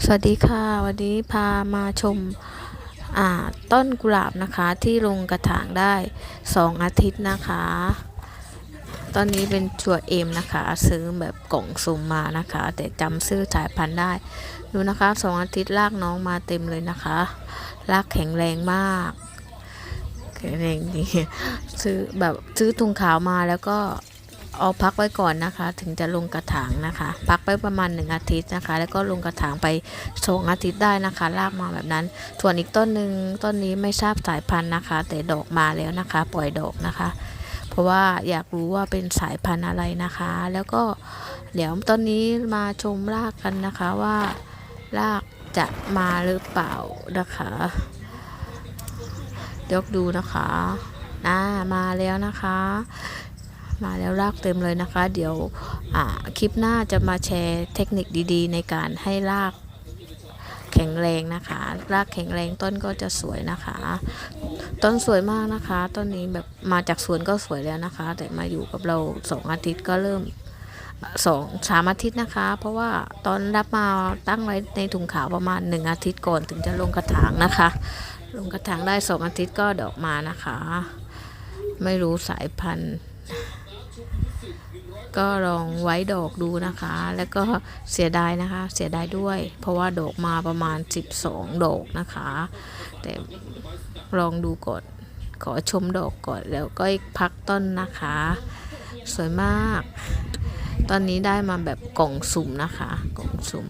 สวัสดีค่ะ วันนี้พามาชมาต้นกุหลาบนะคะที่ลงกระถางได้ 2 อาทิตย์นะคะ ตอนนี้เป็นชัวเอ็มนะคะ ซื้อแบบกล่องซุ่มมานะคะ แต่จำซื้อสายพันธุ์ได้ ดูนะคะสองอาทิตย์ลากน้องมาเต็มเลยนะคะลากแข็งแรงมากแข็งแรงดีซื้อแบบซื้อถุงขาวมาแล้วก็ เอาพักไว้ก่อนนะคะ ถึงจะลงกระถางนะคะ พักไปประมาณหนึ่งอาทิตย์นะคะ แล้วก็ลงกระถางไปสองอาทิตย์ได้นะคะลากมาแบบนั้น ส่วนอีกต้นหนึ่งต้นนี้ไม่ทราบสายพันธุ์นะคะ แต่ดอกมาแล้วนะคะ ปล่อยดอกนะคะ เพราะว่าอยากรู้ว่าเป็นสายพันธุ์อะไรนะคะ แล้วก็เดี๋ยวต้นนี้มาชมรากกันนะคะว่ารากจะมาหรือเปล่านะคะยกดูนะคะน่ามาแล้วนะคะ มาแล้วรากเต็มเลยนะคะ เดี๋ยวคลิปหน้าจะมาแชร์เทคนิคดีๆ ในการให้รากแข็งแรงนะคะ รากแข็งแรงต้นก็จะสวยนะคะ ต้นสวยมากนะคะ ต้นนี้แบบมาจากสวนก็สวยแล้วนะคะ แต่มาอยู่กับเราสองอาทิตย์ก็เริ่มสองสามอาทิตย์นะคะ เพราะว่าตอนรับมาตั้งไว้ในถุงขาวประมาณหนึ่งอาทิตย์ก่อนถึงจะลงกระถางนะคะ ลงกระถางได้สองอาทิตย์ก็ดอกมานะคะ ไม่รู้สายพันธุ์ ก็ลองไว้ดอกดูนะคะ แล้วก็เสียดายนะคะ เสียดายด้วย เพราะว่าดอกมาประมาณ 12 ดอกนะคะ แต่ลองดูก่อนขอชมดอกก่อนแล้วก็พักต้นนะคะ สวยมาก ตอนนี้ได้มาแบบกล่องสุ่มนะคะ กล่องสุ่ม